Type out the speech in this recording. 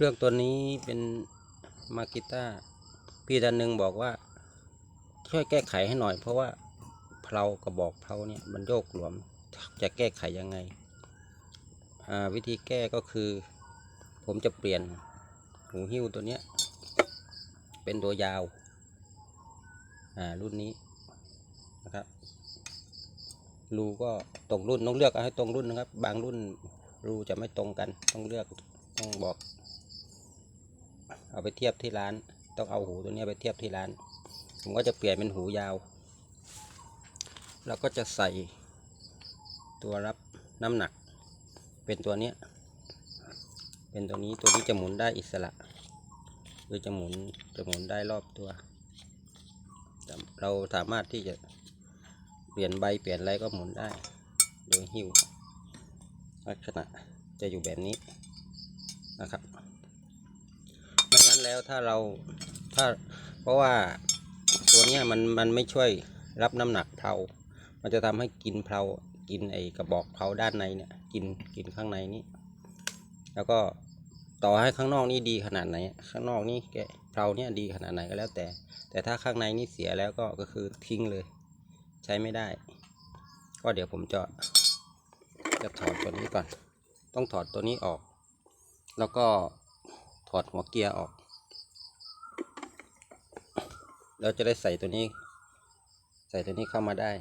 เครื่องตัวนี้เป็นมากิต้าพี่ดันหนึ่งบอกว่า ช่วยแก้ไขให้หน่อย เพราะว่าเพลากระบอกเพลาเนี่ยมันโยกหลวมจะแก้ไขยังไง วิธีแก้ก็คือ ผมจะเปลี่ยนหูหิ้วตัวเนี้ย เป็นตัวยาวารุ่นนี้นะครับรูก็ตรงรุ่นต้องเลือกเอาให้ตรงรุ่นนะครับ บางรุ่นรูจะไม่ตรงกันต้องเลือกต้องบอก เอาไปเทียบที่ร้าน ต้องเอาหูตัวนี้ไปเทียบที่ร้าน ผมก็จะเปลี่ยนเป็นหูยาว แล้วก็จะใส่ตัวรับน้ำหนัก เป็นตัวนี้ เป็นตัวนี้ตัวนี้จะหมุนได้อิสระคือจะหมุนจะหมุนได้รอบตัว เราสามารถที่จะเปลี่ยนใบเปลี่ยนอะไรก็หมุนได้ โดยหิ้วลักษณะจะอยู่แบบนี้นะครับ นั้นแล้วถ้าเราถ้าเพราะว่าตัวเนี้ยมันมันไม่ช่วยรับน้ำหนักเพลามันจะทำให้กินเพลากินไอกระบอกเพลาด้านในเนี่ยกินกินข้างในนี้ แล้วก็ต่อให้ข้างนอกนี่ดีขนาดไหน ข้างนอกนี่แกเพลาเนี่ยดีขนาดไหนก็แล้วแต่ แต่ถ้าข้างในนี่เสียแล้วก็ก็คือทิ้งเลย ใช้ไม่ได้ ก็เดี๋ยวผมจะจะถอดตัวนี้ก่อน ต้องถอดตัวนี้ออก แล้วก็ถอดหัวเกียร์ออก เราจะได้ใส่ตัวนี้ ใส่ตัวนี้เข้ามาได้